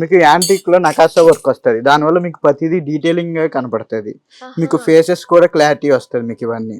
మీకు యాంటిక్లో నకాసా వర్క్ వస్తుంది. దానివల్ల మీకు ప్రతిదీ డీటెయిలింగ్గా కనపడుతుంది. మీకు ఫేసెస్ కూడా క్లారిటీ వస్తుంది మీకు ఇవన్నీ.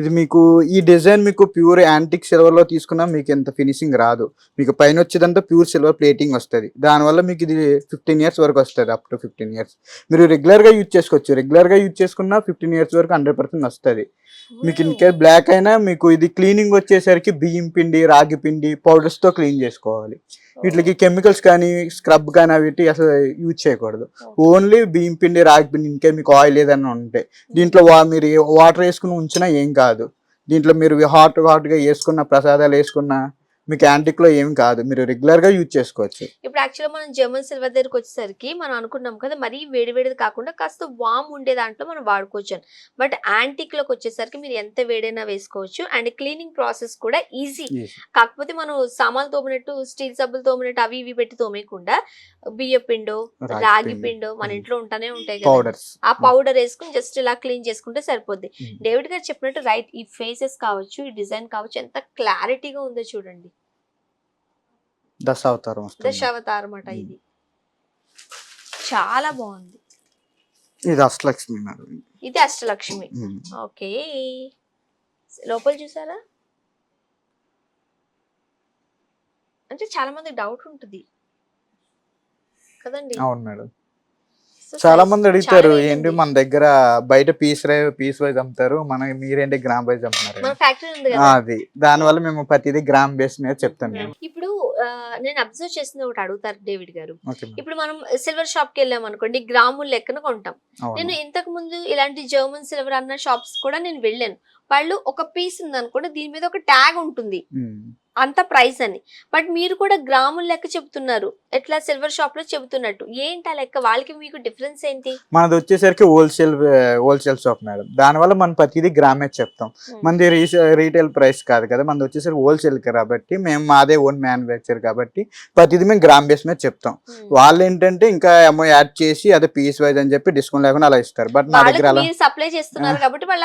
ఇది మీకు ఈ డిజైన్ మీకు ప్యూర్ యాంటిక్ సిల్వర్లో తీసుకున్నా మీకు ఎంత ఫినిషింగ్ రాదు. మీకు పైన వచ్చేదంతా ప్యూర్ సిల్వర్ ప్లేటింగ్ వస్తుంది. దానివల్ల మీకు ఇది ఫిఫ్టీన్ ఇయర్స్ వరకు వస్తుంది అప్ టు ఫిఫ్టీన్ ఇయర్స్ మీరు రెగ్యులర్గా యూజ్ చేసుకోవచ్చు. రెగ్యులర్గా యూజ్ చేసుకున్నా ఫిఫ్టీన్ ఇయర్స్ వరకు హండ్రెడ్ పర్సెంట్ వస్తుంది. మీకు ఇన్ కేస్ బ్లాక్ అయినా మీకు ఇది క్లీనింగ్ వచ్చేసరికి బియ్యం పిండి రాగి పిండి పౌడర్స్తో క్లీన్ చేసుకోవాలి. వీటికి కెమికల్స్ కానీ స్క్రబ్ కానీ అవి అసలు యూజ్ చేయకూడదు. ఓన్లీ బియ్యం పిండి రాగి పిండి ఇంకే మీకు ఆయిల్ ఏదైనా ఉంటే. దీంట్లో వా మీరు వాటర్ వేసుకుని ఉంచినా ఏం కాదు. దీంట్లో మీరు హాట్ హాట్గా వేసుకున్న ప్రసాదాలు వేసుకున్న మీకు యాంటిక్లో ఏం కాదు. మీరు రెగ్యులర్గా యూజ్ చేసుకోవచ్చు. ఇప్పుడు యాక్చువల్గా మనం జర్మన్ సిల్వర్ దగ్గరికి వచ్చేసరికి మనం అనుకున్నాం కదా మరీ వేడి వేడిది కాకుండా కాస్త వామ్ ఉండే దాంట్లో మనం వాడుకోవచ్చు అని. బట్ యాంటిక్లోకి వచ్చేసరికి మీరు ఎంత వేడైనా వేసుకోవచ్చు. అండ్ క్లీనింగ్ ప్రాసెస్ కూడా ఈజీ కాకపోతే మనం సామాన్లు తోమినట్టు స్టీల్ సబ్బులు తోమినట్టు అవి ఇవి పెట్టి తోమేయకుండా బియ్య పిండో రాగి పిండి. మన ఇంట్లో ఉంటానే ఉంటాయి కదా. ఆ పౌడర్ వేసుకుని జస్ట్ ఇలా క్లీన్ చేసుకుంటే సరిపోద్ది. డేవిడ్ గారు చెప్పినట్టు రైట్ ఈ ఫేసెస్ కావచ్చు ఈ డిజైన్ కావచ్చు ఎంత క్లారిటీగా ఉందో చూడండి. దశావతారం అన్నమాట Mm. ఇది. చాలా బాగుంది. ఇది అష్టలక్ష్మి ఇది. అష్టలక్ష్మి. ఓకే. లోపల చూసారా? అంటే చాలా మంది డౌట్ ఉంటుంది. కదండి? అవును మేడం. చాలా మంది అడుగుతారు ఏంటి. మన దగ్గర బయట పీస్ పీస్ వైజ్ అమ్ముతారు మన మీరేంటి గ్రామ్ వైజ్ అమ్ముతున్నారు? మన ఫ్యాక్టరీ ఉంది ఆ, కదా అది దానివల్ల మేము ప్రతిదీ గ్రామ్ బేస్ మీద చెప్తాం మేము. ఇప్పుడు నేను అబ్జర్వ్ చేసింది ఒకటి అడుగుతారు డేవిడ్ గారు. ఇప్పుడు మనం సిల్వర్ షాప్కి వెళ్ళాం అనుకోండి గ్రాముల లెక్కన కొంటాం. నేను ఇంతకు ముందు ఇలాంటి జర్మన్ సిల్వర్ అన్న షాప్స్ కూడా నేను వెళ్ళాను. వాళ్ళు ఒక పీస్ ఉంది అనుకోండి దీని మీద ఒక ట్యాగ్ ఉంటుంది. అంత ప్రైస్ అని. బట్ మీరు కూడా గ్రాముల లెక్క చెప్తున్నారు. ఎట్లా సిల్వర్ షాప్లో చెబుతున్నట్టు. ఏంటి ఆ లెక్క? వాళ్ళకి మీకు డిఫరెన్స్ ఏంటి? మనది వచ్చేసరికి హోల్సేల్ హోల్సేల్ షాప్ మేడం. దానివల్ల మనం ప్రతిదీ గ్రామే చెప్తాం. మనది రీటైల్ ప్రైస్ కాదు కదా. మనది వచ్చేసరికి హోల్సేల్ కాబట్టి మేము మాదే ఓన్ మ్యానుఫ్యాక్చర్ కాబట్టి ప్రతిదీ మేము గ్రామ్ బేస్ మీద చెప్తాం. Hmm. వాళ్ళు ఏంటంటే ఇంకా అమౌ యాడ్ చేసి అదే పీస్ వైజ్ అని చెప్పి డిస్కౌంట్ లేకుండా అలా ఇస్తారు. బట్ మా దగ్గర అలా సప్లై చేస్తున్నారు కాబట్టి వాళ్ళ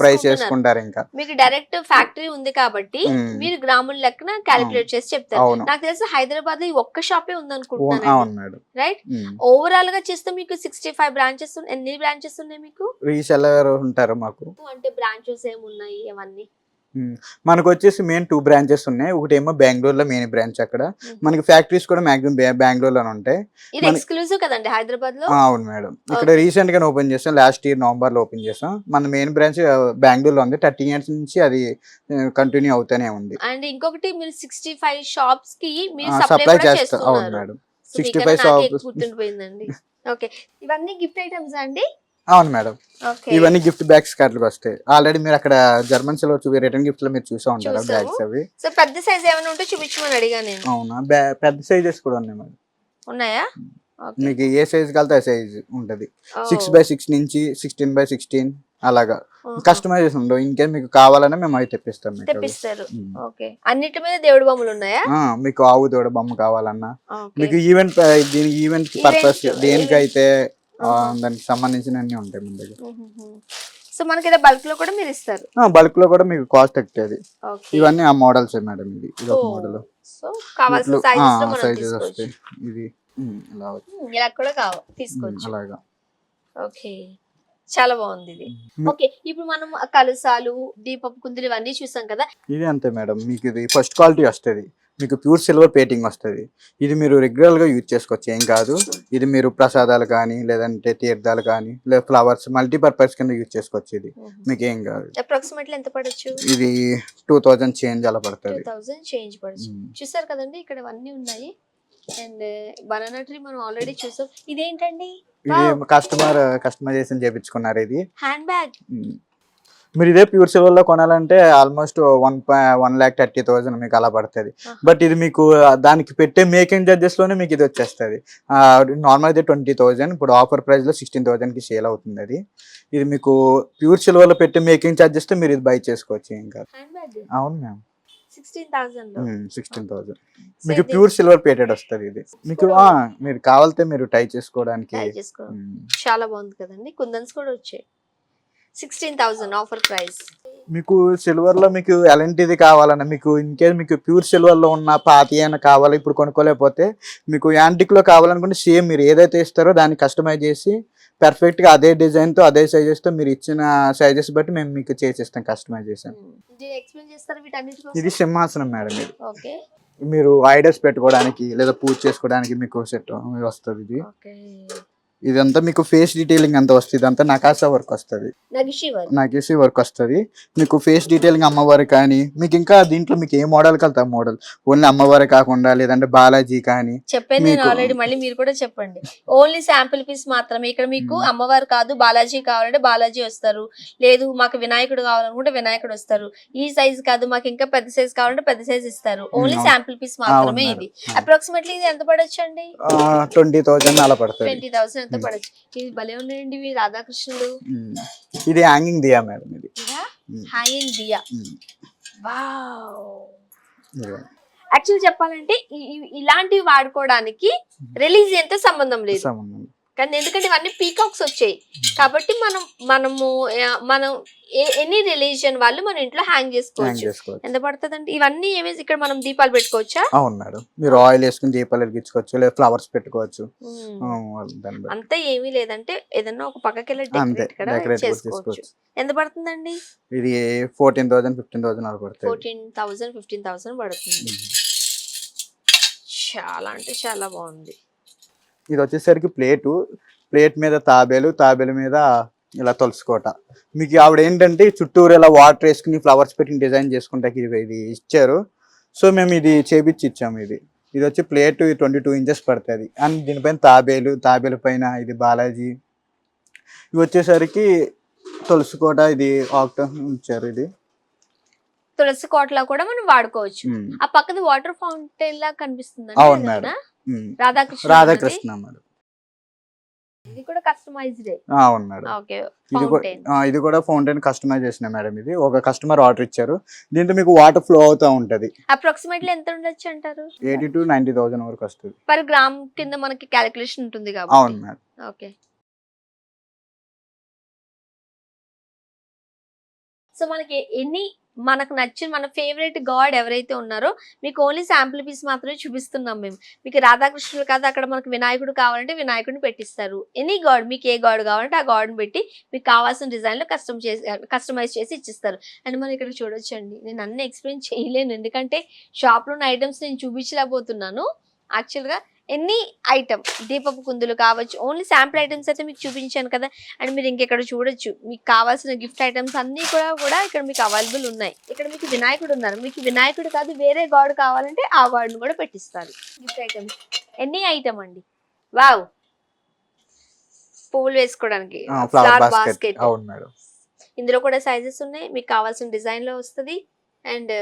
ప్రైస్ వేసుకుంటారు ఇంకా. మీకు డైరెక్ట్ ఫ్యాక్టరీ ఉంది కాబట్టి మ్మ్. మీరు గ్రాముల లెక్కన క్యాలిక్యులేట్ చేసి చెప్తారు. నాకు తెలిసి హైదరాబాద్లో ఒక్క షాపే ఉంది ఓన్- అనుకుంటున్నాను అవును మేడం రైట్ ఓవరాల్గా చేస్తే మీకు సిక్స్టీ ఫైవ్ బ్రాంచెస్ ఎన్ని బ్రాంచెస్ ఉన్నాయి మీకు? రీసెల్లర్ ఉంటారు మాకు. అంటే బ్రాంచెస్ ఏమున్నాయి? అవన్నీ. మనకు వచ్చేసి మెయిన్ టూ బ్రాంచెస్ ఉన్నాయి. ఒకటేమో బెంగళూరులో మెయిన్ బ్రాంచ్ అక్కడ. మనకి ఫ్యాక్టరీస్ కూడా మాక్సిమం బెంగళూరులోనే ఉంటాయి. ఎక్స్క్లూజివ్ కదండి హైదరాబాద్లో అవును మేడం. ఇక్కడ రీసెంట్గా ఓపెన్ చేసాం. లాస్ట్ ఇయర్ నవంబర్లో ఓపెన్ చేసాం. మన మెయిన్ బ్రాంచ్ బెంగళూరులో ఉంది. థర్టీ ఇయర్స్ నుంచి అది కంటిన్యూ అవుతూనే ఉంది. అండ్ ఇంకొకటి మీరు సిక్స్టీ ఫైవ్ షాప్స్కి మీరు సప్లై చేస్తాం అవును మేడం. So, 65 మీకన్నా నాకే shops. గుర్తుండిపోయిందండి. ఓకే ఇవన్నీ గిఫ్ట్ ఐటమ్స్ అండి? అవును మేడం. ఇవన్నీ గిఫ్ట్ బ్యాగ్స్ కార్డులు వస్తాయి ఆల్రెడీ మీరు అక్కడ జర్మన్స్లో చూపి రిటర్న్ గిఫ్ట్లో మీరు చూసా ఉంటారా. బ్యాగ్స్ అవి. సో పెద్ద సైజ్ ఏమైనా ఉంటే చూపించమని అడిగా నేను. అవునా? పెద్ద సైజెస్ కూడా ఉన్నాయి మేడం. ఉన్నాయా. మీకు ఏ సైజ్ కలితే ఆ సైజ్ ఉంటది. సిక్స్ బై సిక్స్ నుంచి సిక్స్టీన్ బై సిక్స్టీన్ అలాగా. ఓహో. కస్టమైజేషన్ ఉండవు. ఇంకేం మీకు కావాలన్నా మేము అవి తెప్పిస్తాం మీకు. తెప్పిస్తారు. ఓకే. అన్నిటి మీద దేవుడి బొమ్మలు ఉన్నాయా? మీకు ఆవు దూడ బొమ్మ కావాలన్నా. మీకు ఈవెంట్ దీని ఈవెంట్ పర్పస్ దేనికైతే. దానికి సంబంధించిన అన్ని ఉంటాయి మన దగ్గర. సో మనకి ఇలా బల్క్లో కూడా మీరు ఇస్తారు? బల్క్లో కూడా మీకు కాస్ట్ ఎక్కువ ఇవన్నీ ఆ మోడల్స్ మేడం ఇది. ఇది ఒక. మోడల్ సో కావాల్సిన సైజెస్ వస్తాయి. ఇది ఇలా ఇలా కూడా కావాలి తీసుకోవచ్చు. అలాగా. ఓకే. చాలా బాగుంది ఇది. ఓకే ఇప్పుడు మనం కలసాలు దీపపు కుందులు ఇవన్నీ చూసాం కదా. ఇది అంతే మేడం మీకు ఇది ఫస్ట్ క్వాలిటీ వస్తుంది. మీకు ప్యూర్ సిల్వర్ పేటింగ్ వస్తుంది. ఇది మీరు రెగ్యులర్గా యూజ్ చేసుకోవచ్చు. ఏం కాదు. ఇది మీరు ప్రసాదాలు కానీ లేదంటే తీర్థాలు కానీ లేదా ఫ్లవర్స్ మల్టీపర్పస్ కింద యూజ్ చేసుకోవచ్చు ఇది. మీకు ఏం కాదు అప్రాక్సిమేట్లీ ఎంత పడొచ్చు? ఇది టూ థౌజండ్ చేంజ్ అలా పడుతుంది. చేంజ్ పడచ్చు. చూసారు కదండి ఇక్కడ అన్నీ ఉన్నాయి. అండ్ బనానా ట్రీ మనం ఆల్రెడీ చూసాం. ఇదేంటండి? ఇది కస్టమర్ కస్టమైజేషన్ చేయించుకున్నారు ఇది. Hand bag. మీరు ఇదే ప్యూర్ సిల్వర్లో కొనాలంటే almost one one lakh thirty thousand మీకు అలా పడుతుంది. బట్ ఇది మీకు దానికి పెట్టే మేకింగ్ చార్జెస్లోనే మీకు ఇది వచ్చేస్తుంది. నార్మల్ అయితే ట్వంటీ థౌసండ్ ఇప్పుడు ఆఫర్ ప్రైస్లో సిక్స్టీన్ థౌసండ్కి సేల్ అవుతుంది అది. ఇది మీకు ప్యూర్ సిల్వర్లో పెట్టే మేకింగ్ చార్జెస్తో మీరు ఇది బై చేసుకోవచ్చు ఇంకా అవును మ్యామ్ సిక్స్టీన్ థౌసండ్ మీకు ప్యూర్ సిల్వర్ పేటెడ్ వస్తుంది ఇది. మీకు మీరు కావాలితే మీరు టై చేసుకోవడానికి ఉమ్. చాలా బాగుంది కదండి. కుందన్స్ కూడా వచ్చాయి. Sixteen thousand offer price. మీకు సిల్వర్లో మీకు ఎలాంటిది కావాలన్నా మీకు ఇన్ కేస్ మీకు ప్యూర్ సిల్వర్లో ఉన్న పాతి అయినా కావాలి ఇప్పుడు కొనుక్కోలేకపోతే మీకు యాంటిక్లో కావాలనుకుంటే సేమ్ మీరు ఏదైతే ఇస్తారో దాన్ని కస్టమైజ్ చేసి పర్ఫెక్ట్గా అదే డిజైన్తో అదే సైజెస్తో మీరు ఇచ్చిన సైజెస్ బట్టి మేము మీకు చేసిస్తాం కస్టమైజ్ చేసాం ఇది సింహాసనం మేడం ఇది. ఓకే. మీరు ఐడల్స్ పెట్టుకోవడానికి లేదా పూజ చేసుకోవడానికి మీకు సెట్ వస్తుంది ఇది. ఇదంతా మీకు ఫేస్ డీటెయిలింగ్ అంతా వస్తుంది. ఇదంతా నకాసా వర్క్ వస్తుంది. నగిషి వర్క్. వస్తుంది. మీకు ఫేస్ డీటెయిలింగ్ అమ్మవారి కానీ మీకు ఇంకా దీంట్లో మీకు ఏ మోడల్ కలుతా మోడల్ ఓన్లీ అమ్మవారి కాకుండా లేదంటే బాలాజీ కానీ చెప్పాను నేను ఆల్రెడీ మళ్ళీ మీరు కూడా చెప్పండి. ఓన్లీ శాంపిల్ పీస్ మాత్రమే. ఇక్కడ మీకు మ్మ్. అమ్మవారు కాదు బాలాజీ కావాలంటే బాలాజీ వస్తారు. లేదు మాకు వినాయకుడు కావాలనుకుంటే వినాయకుడు వస్తారు. ఈ సైజ్ కాదు మాకు ఇంకా పెద్ద సైజ్ కావాలంటే పెద్ద సైజ్ ఇస్తారు. ఓన్లీ. శాంపిల్ పీస్ మాత్రమే ఇది. అప్రాక్సిమేట్లీ ఇది ఎంత పడొచ్చు అండి ట్వంటీ థౌజండ్ అలా పడుతుంది. ట్వంటీ థౌసండ్ మ్మ్. పడొచ్చు ఇది భలే ఉన్నాయండి ఇవి రాధాకృష్ణుడు. ఇది హ్యాంగింగ్ దియా మేడం ఇది. మ్మ్. Hi and diya. యాక్చువల్ చెప్పాలంటే ఇలాంటివి వాడుకోవడానికి రిలీజ్ ఎంత సంబంధం లేదు. కానీ ఎందుకంటే ఇవన్నీ పీకాక్స్ వచ్చాయి. కాబట్టి మనం మనము మనం ఎనీ రిలీజియన్ వాళ్ళు మన ఇంట్లో హ్యాంగ్ చేసుకోవచ్చు. ఎంత పడుతుందండి? ఇవన్నీ ఏమేసి ఇక్కడ మనం దీపాలు పెట్టుకోవచ్చా? అవును మేడం మీరు ఆయిల్ వేసుకుని దీపాలు వెలిగించుకోవచ్చు లేదా ఫ్లవర్స్ పెట్టుకోవచ్చు. బట్టి. అంతా ఏమీ లేదంటే ఏదన్నా ఒక పక్కకి వెళ్ళి చేసుకోవచ్చు. చేసుకోవచ్చు. ఎంత పడుతుందండి? ఇది ఫోర్టీన్ థౌసండ్ ఫిఫ్టీన్ థౌసండ్ అలా పడుతుంది. ఫోర్టీన్ థౌసండ్ ఫిఫ్టీన్ థౌసండ్ పడుతుంది. ఉమ్. చాలా అంటే చాలా బాగుంది. ఇది వచ్చేసరికి ప్లేటు. ప్లేట్ మీద తాబేలు తాబేలు మీద ఇలా తలుసుకోట. మీకు ఆవిడ ఏంటంటే చుట్టూరు ఇలా వాటర్ వేసుకుని ఫ్లవర్స్ పెట్టి డిజైన్ చేసుకుంటే ఇది ఇది ఇచ్చారు. సో మేము ఇది చేపించి ఇచ్చాము ఇది. ఇది వచ్చి ప్లేట్ ట్వంటీ టూ ఇంచెస్ పడుతుంది. అండ్ దీనిపైన తాబేలు తాబేలు పైన ఇది బాలాజీ. ఇవి వచ్చేసరికి తులసికోట ఇది ఆక్ట ఇచ్చారు ఇది. తులసి కోటలో కూడా మనం వాడుకోవచ్చు. ఆ పక్కది వాటర్ ఫౌంటైన్ లా కనిపిస్తుంది. రాధాకృష్ణ రాధాకృష్ణ ఇది కూడా కస్టమైజ్డ్ ఆ, అవును మేడం. ఓకే ఇది కూడా ఫౌంటైన్ కస్టమైజ్ చేసిన మేడం ఇది. ఒక కస్టమర్ ఆర్డర్ ఇచ్చారు. దీంట్లో మీకు వాటర్ ఫ్లో అవుతూ ఉంటది. అప్రాక్సిమేట్లీ ఎంత ఉండొచ్చు అంటారు? ఎయిటీ టు నైన్టీ థౌసండ్ వరకు వస్తుంది. పర్ గ్రామ్ కింద మనకి క్యాలిక్యులేషన్ ఉంటుంది అవును కాబట్టి మేడం. ఓకే. సో మనకి ఎన్ని మనకు నచ్చిన మన ఫేవరెట్ గాడ్ ఎవరైతే ఉన్నారో మీకు ఓన్లీ శాంపుల్ పీస్ మాత్రమే చూపిస్తున్నాం మేము. మీకు రాధాకృష్ణుడు కాదు అక్కడ మనకు వినాయకుడు కావాలంటే వినాయకుడిని పెట్టిస్తారు. ఎనీ గాడ్ మీకు ఏ గాడ్ కావాలంటే ఆ గాడ్ని పెట్టి మీకు కావాల్సిన డిజైన్లో కస్టమ్ చేసి కస్టమైజ్ చేసి ఇచ్చిస్తారు. అండ్ మనం ఇక్కడ చూడొచ్చండి. నేను అన్ని ఎక్స్ప్లెయిన్ చేయలేను. ఎందుకంటే షాప్లో ఉన్న ఐటమ్స్ నేను చూపించలేకపోతున్నాను. యాక్చువల్గా ఎనీ ఐటమ్. దీపపు కుందులు కావచ్చు ఓన్లీ శాంపుల్ ఐటమ్స్ అయితే మీకు చూపించాను కదా. అండ్ మీరు ఇంకెక్కడ చూడొచ్చు. మీకు కావాల్సిన గిఫ్ట్ ఐటమ్స్ అన్నీ కూడా కూడా ఇక్కడ మీకు అవైలబుల్ ఉన్నాయి. ఇక్కడ మీకు వినాయకుడు ఉన్నారు. మీకు వినాయకుడు కాదు వేరే గాడ్ కావాలంటే ఆ గాడ్ని కూడా పెట్టిస్తారు. Gift items. ఎనీ ఐటమ్ అండి. వావ్! పువ్వులు వేసుకోవడానికి. ఫ్లవర్ బాస్కెట్ ఇందులో కూడా సైజెస్ ఉన్నాయి. మీకు కావాల్సిన డిజైన్లో వస్తుంది. అండ్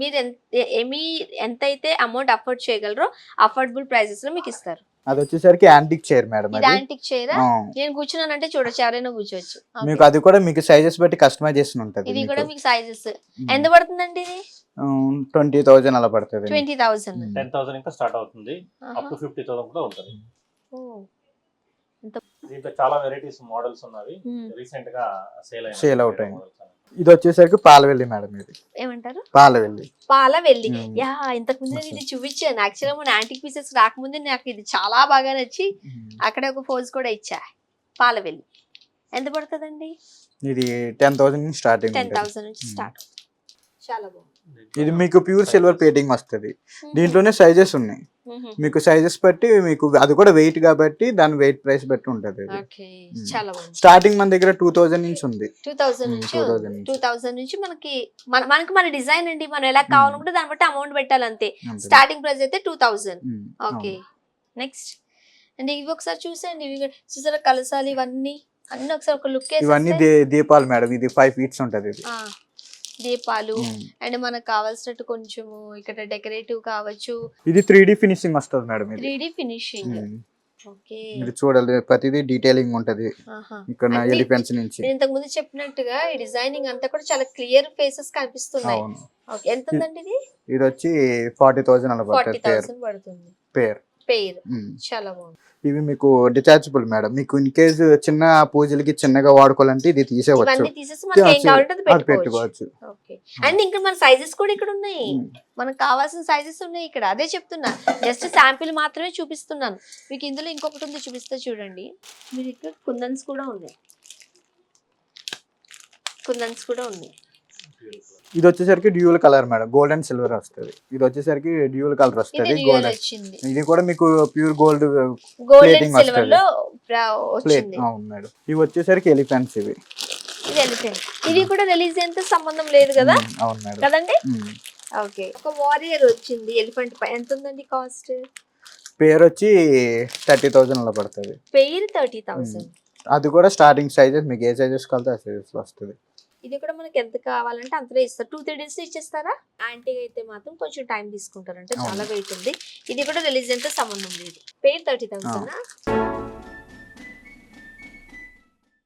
మీరు ఎంత ఏమి ఎంత అయితే అమౌంట్ అఫోర్డ్ చేయగలరో అఫోర్డబుల్ ప్రైసెస్లో మీకు ఇస్తారు. అది వచ్చేసరికి యాంటిక్ చైర్ మేడం ఇది యాంటిక్ చైరా నేను కూర్చున్నానంటే చూడొచ్చు ఎవరైనా కూర్చోవచ్చు. మీకు అది కూడా మీకు సైజెస్ బట్టి కస్టమైజ్ చేసి ఉంటుంది ఇది కూడా మీకు. సైజెస్ ఎంత పడుతుందండి ఇది? ట్వంటీ థౌజండ్ అలా పడుతుంది. Twenty thousand. టెన్ థౌసండ్ ఇంకా స్టార్ట్ అవుతుంది. అప్ టు ఫిఫ్టీ థౌసండ్ కూడా ఉంటుంది. దీంట్లో చాలా వెరైటీస్ మోడల్స్ ఉన్నవి. రీసెంట్గా సేల్ out అయింది. ఇది వచ్చేసరికి పాలవెల్లి మేడం ఇది. ఏమంటారు? పాలవెల్లి. పాల వెళ్ళి Mm. యా ఇంతకు ముందు నేను ఇది చూపించాను. యాక్చువల్గా మన యాంటిక్ పీసెస్ రాకముందే నాకు ఇది చాలా బాగా నచ్చి అక్కడే ఒక ఫోజ్ కూడా ఇచ్చా. పాల వెళ్ళి ఎంత పడుతుందండి? ఇది టెన్ థౌసండ్ స్టార్టింగ్ టెన్ ఉంటుంది. థౌసండ్ నుంచి. స్టార్ట్ చాలా బాగుంది. ఇది మీకు ప్యూర్ సిల్వర్ పేటింగ్ వస్తుంది. దీంట్లోనే సైజెస్ ఉన్నాయి. మీకు సైజెస్ బట్టి మీకు అది కూడా వెయిట్ కాబట్టి దాని వెయిట్ ప్రైస్ బట్టి ఉంటుంది స్టార్టింగ్ మన దగ్గర టూ థౌసండ్ నుంచి ఉంది. టూ థౌసండ్ నుంచి 2000 నుంచి. టూ థౌసండ్ నుంచి మనకి మన మనకి మన డిజైన్ అండి మనం ఎలా కావాలనుకుంటే దాన్ని బట్టి అమౌంట్ పెట్టాలి అంతే. స్టార్టింగ్ ప్రైస్ అయితే two thousand okay. Next and ఇవి ఒకసారి చూసండి ఇవి చూసారా కలసాలు ఇవన్నీ? అన్ని ఒకసారి ఒక లుక్ ఇవన్నీ దీపాలు మేడం. ఇది ఫైవ్ ఫీట్స్ ఉంటది ఇది. దీపాలు. అండ్ మనకు కావాల్సినట్టు కొంచెము ఇక్కడ డెకరేటివ్ కావచ్చు. ఇది త్రీ డి ఫినిషింగ్ వస్తుంది మేడం త్రీ డి ఫినిషింగ్. మీరు చూడాలి ప్రతిదీ డీటెయిలింగ్ ఉంటది. ఇక్కడ ఎలిఫెంట్స్ నుంచి. ఇంతకు ముందు చెప్పినట్టుగా ఈ డిజైనింగ్ అంతా కూడా చాలా క్లియర్ ఫేసెస్ కనిపిస్తున్నాయి. ఎంత ఉందండి ఇది ఇది? వచ్చి ఫార్టీ థౌసండ్ అలా పడుతుంది. పేర్. చాలా బాగుంది. ఇవి మీకు డిటాచబుల్ మేడం మీకు ఇన్ కేసు చిన్న పూజలకి చిన్నగా వాడుకోవాలంటే ఇది తీసేవచ్చు. ఇవన్నీ తీసేసి మనకి ఏం తీసేసి కావాలంటే అది అది పెట్టుకోవచ్చు. పెట్టుకోవచ్చు. ఓకే అండ్ ఇంకా మన సైజెస్ కూడా ఇక్కడ ఉన్నాయి. మనకు కావాల్సిన సైజెస్ ఉన్నాయి ఇక్కడ. అదే చెప్తున్నా. జస్ట్ శాంపిల్ మాత్రమే చూపిస్తున్నాను. మీకు ఇందులో ఇంకొకటి ఉంది చూపిస్తే చూడండి. మీరు ఇక్కడ కుందన్స్ కూడా ఉన్నాయి. కుందన్స్ కూడా ఉన్నాయి. ఇది వచ్చేసరికి dual colour madam gold and silver వస్తుంది. ఇది వచ్చేసరికి డ్యూల్ కలర్ వస్తుంది డ్యూయల్ గోల్డ్ ఇది కూడా మీకు ప్యూర్ గోల్డ్ సిల్వర్ వస్తది. ప్ర- ప్లేట్ అవును మేడం ఇవి వచ్చేసరికి ఎలిఫెంట్స్ ఇవి. ఇది ఎలిఫెంట్ ఇది కూడా రిలీజ్ సంబంధం లేదు కదా? అవును మేడం కదండి. ఓకే ఒక వారియర్ వచ్చింది ఎలిఫెంట్ పై. ఎంత ఉందండి కాస్ట్ పేరు వచ్చి థర్టీ థౌజండ్ అలా పడుతుంది. పెయిర్ థర్టీ థౌసండ్ అది కూడా స్టార్టింగ్ సైజెస్ మీకు ఏ సైజెస్ కలితే ఆ సైజెస్ వస్తుంది. ఇది కూడా మనకి ఎంత కావాలంటే అంతలో ఇస్తారు. టూ త్రీ డేస్ ఇచ్చేస్తారా? యాంటీ అయితే మాత్రం కొంచెం టైం తీసుకుంటారు అంటే చాలా వెయిట్ ఉంది. ఇది కూడా రిలీజ్ ఎంత సంబంధం లేదు. పేరు థర్టీ థౌసండ్